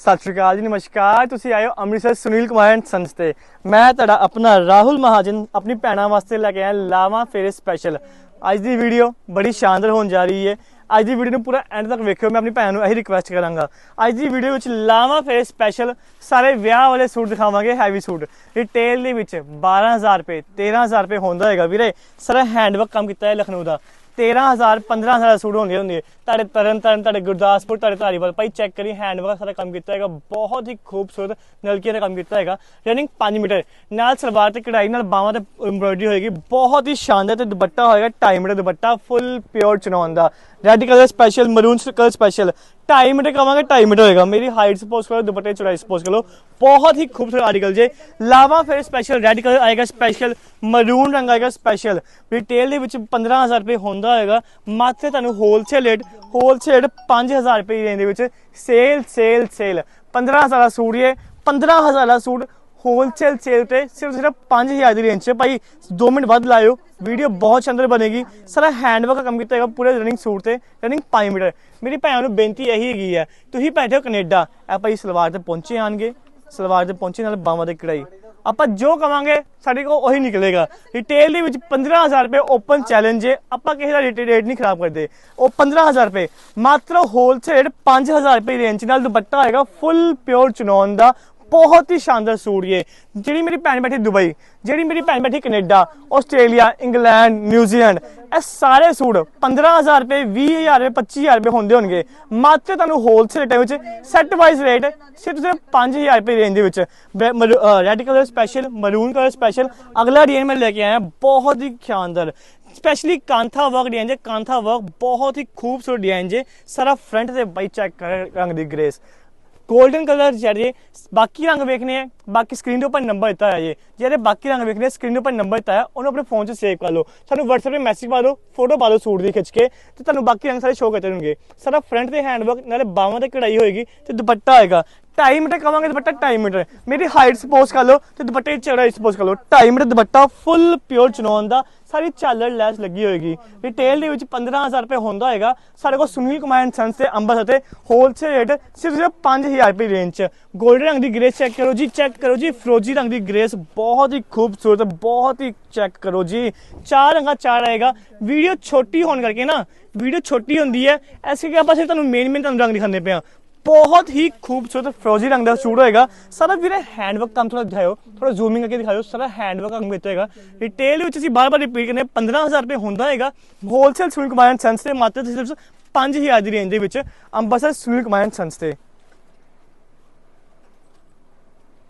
ਸਤਿ ਸ਼੍ਰੀ ਅਕਾਲ ਜੀ, ਨਮਸਕਾਰ। ਤੁਸੀਂ ਆਏ ਹੋ ਅੰਮ੍ਰਿਤਸਰ ਸੁਨੀਲ ਕੁਮਾਰ ਐਂਡ ਸੰਸ ਤੇ। ਮੈਂ ਤੁਹਾਡਾ ਆਪਣਾ ਰਾਹੁਲ ਮਹਾਜਨ, ਆਪਣੀ ਭੈਣਾਂ ਵਾਸਤੇ ਲੈ ਕੇ ਆਇਆ ਲਾਵਾ ਫੇਰੇ ਸਪੈਸ਼ਲ ਅੱਜ ਦੀ ਵੀਡੀਓ ਬੜੀ ਸ਼ਾਨਦਾਰ ਹੋਣ ਜਾ ਰਹੀ ਹੈ। ਅੱਜ ਦੀ ਵੀਡੀਓ ਨੂੰ ਪੂਰਾ ਐਂਡ ਤੱਕ ਵੇਖਿਓ। ਮੈਂ ਆਪਣੀ ਭੈਣ ਨੂੰ ਇਹੀ ਰਿਕੁਐਸਟ ਕਰਾਂਗਾ। ਅੱਜ ਦੀ ਵੀਡੀਓ ਵਿੱਚ ਲਾਵਾ ਫੇਰੇ ਸਪੈਸ਼ਲ ਸਾਰੇ ਵਿਆਹ ਵਾਲੇ ਸੂਟ ਦਿਖਾਵਾਂਗੇ ਹੈਵੀ ਸੂਟ। ਰਿਟੇਲ ਦੇ ਵਿੱਚ 12000 ਰੁਪਏ 13000 ਰੁਪਏ ਹੁੰਦਾ ਹੈਗਾ ਵੀਰੇ। ਸਾਰਾ ਹੈਂਡਵਰਕ ਕੰਮ ਕੀਤਾ ਹੈ ਲਖਨਊ ਦਾ। 13000 15000 ਦਾ ਸੂਟ ਹੁੰਦੇ ਹੁੰਦੇ। ਤੁਹਾਡੇ ਤਰਨ ਤਾਰਨ, ਤੁਹਾਡੇ ਗੁਰਦਾਸਪੁਰ, ਤੁਹਾਡੇ ਧਾਰੀਵਾਲ। ਭਾਈ ਚੈੱਕ ਕਰੀ ਹੈਂਡਵਰਕ ਸਾਰਾ ਕੰਮ ਕੀਤਾ ਹੈਗਾ। ਬਹੁਤ ਹੀ ਖੂਬਸੂਰਤ ਨਲਕੀਆਂ ਦਾ ਕੰਮ ਕੀਤਾ ਹੈਗਾ। Running 5 metre. ਨਾਲ ਸਲਵਾਰ ਤੇ ਕਢਾਈ ਨਾਲ ਬਾਹਾਂ ਤੇ ਐਮਬ੍ਰੋਇਡਰੀ ਹੋਏਗੀ। ਬਹੁਤ ਹੀ ਸ਼ਾਨਦਾਰ ਤੇ ਦੁਪੱਟਾ ਹੋਏਗਾ। ਟਾਈਮ ਦਾ ਦੁਪੱਟਾ ਫੁੱਲ ਪਿਓਰ ਚਨੌਨ ਦਾ। Red colour special maroon colour special 2.5 metre ਕਵਾਂਗੇ 2.5 ਮੀਟਰ ਹੋਏਗਾ। ਮੇਰੀ ਹਾਈਟ ਸਪੋਜ਼ ਕਰੋ, ਦੁਪੱਟੇ ਚੌੜਾਈ ਸਪੋਜ਼ ਕਰੋ। ਬਹੁਤ ਹੀ ਖੂਬਸੂਰਤ ਆਰਟੀਕਲ ਜੇ। ਲਾਵਾ ਫਿਰ ਸਪੈਸ਼ਲ ਰੈੱਡ ਕਲਰ ਆਏਗਾ ਸਪੈਸ਼ਲ ਮਰੂਨ ਰੰਗ ਆਏਗਾ ਸਪੈਸ਼ਲ ਰਿਟੇਲ ਦੇ ਵਿੱਚ 15000 ਰੁਪਏ ਹੁੰਦਾ ਹੋਏਗਾ। ਮਾत्र ਤੁਹਾਨੂੰ ਹੋਲਸੇਲ ਰੇਟ ਹੋਲਸੇਲ 5000 ਰੁਪਏ ਦੀ ਰੇਂਜ ਦੇ ਵਿੱਚ ਸੇਲ ਸੇਲ ਸੇਲ 15000 ਦਾ ਸੂਟ ਇਹ 15000 ਦਾ ਸੂਟ ਹੋਲਸੇਲ ਸੇਲ ਤੇ ਸਿਰਫ ਸਿਰਫ 5000 ਦੀ ਰੇਂਜ 'ਚ ਭਾਈ 2 ਮਿੰਟ ਵੱਧ ਲਾਇਓ। ਵੀਡੀਓ ਬਹੁਤ ਸ਼ਾਨਦਾਰ ਬਣੇਗੀ। ਸਾਰਾ ਹੈਂਡਵਰਕ ਦਾ ਕੰਮ ਕੀਤਾ ਹੈਗਾ ਪੂਰੇ ਰਨਿੰਗ ਸੂਟ ਤੇ ਰਨਿੰਗ 5 ਮੀਟਰ ਮੇਰੀ ਭੈਣ ਨੂੰ ਬੇਨਤੀ ਇਹੀ ਹੈਗੀ ਹੈ, ਤੁਸੀਂ ਬੈਠੇ ਹੋ ਕੈਨੇਡਾ, ਇਹ ਭਾਈ ਸਲਵਾਰ ਤੇ ਪਹੁੰਚੇ ਆਣਗੇ। ਸਲਵਾਰ ਤੇ ਪਹੁੰਚੇ ਨਾਲ ਬਾਹਾਂ ਤੇ ਕਢਾਈ। ਆਪਾਂ ਜੋ ਕਵਾਂਗੇ, ਸਾਡੇ ਕੋਲ ਉਹੀ ਨਿਕਲੇਗਾ। ਰਿਟੇਲ ਦੇ ਵਿੱਚ 15000 ਰੁਪਏ ਓਪਨ ਚੈਲੰਜ ਹੈ। ਆਪਾਂ ਕਿਸੇ ਦਾ ਰਿਟੇਲ ਰੇਟ ਨਹੀਂ ਖਰਾਬ ਕਰਦੇ। ਉਹ 15000 ਰੁਪਏ। ਮਾਤਰ ਹੋਲਸੇਲ ਰੇਟ 5000 ਰੁਪਏ ਦੀ ਰੇਂਜ ਨਾਲ ਦੁਪੱਟਾ ਆਏਗਾ ਫੁੱਲ ਪਿਓਰ ਚਨੌਨ ਦਾ ਬਹੁਤ ਹੀ ਸ਼ਾਨਦਾਰ ਸੂਟ ਇਹ। ਜਿਹੜੀ ਮੇਰੀ ਭੈਣ ਬੈਠੀ ਦੁਬਈ, ਜਿਹੜੀ ਮੇਰੀ ਭੈਣ ਬੈਠੀ ਕੈਨੇਡਾ, ਆਸਟ੍ਰੇਲੀਆ, ਇੰਗਲੈਂਡ ਨਿਊਜ਼ੀਲੈਂਡ ਇਹ ਸਾਰੇ ਸੂਟ 15000 ਰੁਪਏ 20000 ਰੁਪਏ 25000 ਰੁਪਏ ਹੁੰਦੇ ਹੋਣਗੇ। ਮਾਤਰ ਤੁਹਾਨੂੰ ਹੋਲਸੇਲ ਰੇਟ ਵਿੱਚ ਸੈੱਟ ਵਾਈਜ਼ ਰੇਟ ਸਿਰਫ ਸਿਰਫ 5000 ਰੁਪਏ ਰੇਂਜ ਦੇ ਵਿੱਚ। Red colour special maroon colour special ਅਗਲਾ ਡਿਜ਼ਾਈਨ ਮੈਂ ਲੈ ਕੇ ਆਇਆ, ਬਹੁਤ ਹੀ ਸ਼ਾਨਦਾਰ। ਸਪੈਸ਼ਲੀ ਕਾਂਥਾ ਵਰਕ ਡਿਜ਼ਾਈਨ ਜੇ ਕਾਂਥਾ ਵਰਕ ਬਹੁਤ ਹੀ ਖੂਬਸੂਰਤ ਡਿਜ਼ਾਈਨ ਜੇ ਸਾਰਾ ਫਰੰਟ ਤੇ ਬਾਈ ਚੈੱਕ ਕਰ ਰੰਗ ਦੀ ਗ੍ਰੇਸ 골ਡਨ ਕਲਰ ਜਿਹੜੇ ਬਾਕੀ ਰੰਗ ਵੇਖਨੇ ਆ, ਬਾਕੀ ਸਕਰੀਨ ਦੇ ਉੱਪਰ ਨੰਬਰ ਦਿੱਤਾ ਹੈ ਜੀ। ਜਿਹੜੇ ਬਾਕੀ ਰੰਗ ਵੇਖਨੇ ਸਕਰੀਨ ਦੇ ਉੱਪਰ ਨੰਬਰ ਦਿੱਤਾ ਹੈ ਉਹਨੂੰ ਆਪਣੇ ਫੋਨ 'ਚ ਸੇਵ ਕਰ ਲਓ। ਸਾਨੂੰ WhatsApp ਤੇ ਮੈਸੇਜ ਪਾ ਦਿਓ ਫੋਟੋ ਪਾ ਦਿਓ ਸੂਟ ਦੀ ਖਿੱਚ ਕੇ ਤੇ ਤੁਹਾਨੂੰ ਬਾਕੀ ਰੰਗ ਸਾਰੇ ਸ਼ੋਅ ਕਰਦੇ ਰਹਿਣਗੇ ਸਾਰਾ ਫਰੰਟ ਤੇ ਹੈਂਡਵਰਕ ਨਾਲੇ ਬਾਹਾਂ ਤੇ ਕਢਾਈ ਹੋਏਗੀ ਤੇ ਦੁਪੱਟਾ ਆਏਗਾ 2.5 ਮੀਟਰ ਕਵਾਂਗੇ ਦੁਪੱਟਾ 2.5 ਮੀਟਰ। ਮੇਰੀ ਹਾਈਟ ਸਪੋਜ਼ ਕਰ ਲਓ ਤੇ ਦੁਪੱਟੇ ਦੀ ਚੌੜਾਈ ਸਪੋਜ਼ ਕਰ ਲਓ। 2.5 ਮੀਟਰ ਦੁਪੱਟਾ ਫੁੱਲ ਪਿਓਰ ਚਨੌਨ ਦਾ ਸਾਰੀ ਝਾਲਰ ਲੈਸ ਲੱਗੀ ਹੋਏਗੀ। ਰਿਟੇਲ ਦੇ ਵਿੱਚ 15000 ਰੁਪਏ ਹੁੰਦਾ ਹੋਏਗਾ। ਸਾਡੇ ਕੋਲ ਸੁਨੀਲ ਕੁਮਾਰ ਐਂਡ ਸੰਸ ਤੇ ਅੰਬਰ ਅਤੇ ਹੋਲਸੇਲ ਰੇਟ ਸਿਰਫ ਸਿਰਫ 5000 ਰੁਪਏ ਰੇਂਜ ਚ। 골ਡਨ ਰੰਗ ਦੀ ਗ੍ਰੇਸ ਚੈੱਕ ਕਰੋ ਜੀ ਚੈੱਕ ਕਰੋ ਜੀ। ਫਰੋਜੀ ਰੰਗ ਦੀ ਗ੍ਰੇਸ ਬਹੁਤ ਹੀ ਖੂਬਸੂਰਤ, ਬਹੁਤ ਹੀ ਚੈੱਕ ਕਰੋ ਜੀ। ਚਾਰ ਰੰਗਾ ਚਾਰ ਆਏਗਾ। ਵੀਡੀਓ ਛੋਟੀ ਹੋਣ ਕਰਕੇ ਨਾ ਵੀਡੀਓ ਛੋਟੀ ਹੁੰਦੀ ਹੈ। ਐਸੇ ਕਿ ਆਪਾਂ ਸਿਰਫ ਤੁਹਾਨੂੰ ਮੇਨ ਮੇਨ ਤੁਹਾਨੂੰ ਰੰਗ ਦਿਖਾਉਂਦੇ ਪਿਆ ਬਹੁਤ ਹੀ ਖੂਬਸੂਰਤ ਫਰੋਜ਼ੀ ਰੰਗ ਦਾ ਸੂਟ ਹੋਏਗਾ। ਸਾਰਾ ਵੀਰੇ ਹੈਂਡਵਰਕ ਕੰਮ ਥੋੜਾ ਦਿਖਾਓ ਥੋੜਾ ਜ਼ੂਮਿੰਗ ਕਰਕੇ ਦਿਖਾਓ ਸਾਰਾ ਹੈਂਡਵਰਕ ਕੰਮ ਵਿੱਚ ਹੋਏਗਾ। ਰਿਟੇਲ ਵਿੱਚ ਅਸੀਂ ਬਾਰ-ਬਾਰ ਰਿਪੀਟ ਕਰਨੇ 15000 ਰੁਪਏ ਹੁੰਦਾ ਹੈਗਾ ਹੋਲਸੇਲ ਸੁਨੀਲ ਕੁਮਾਰ ਸੰਸ ਤੇ ਮਾਤਰ ਸਿਰਫ 5000 ਦੀ ਰੇਂਜ ਦੇ ਵਿੱਚ ਅੰਬਰਸਰ ਸੁਨੀਲ ਕੁਮਾਰ ਸੰਸ ਤੇ।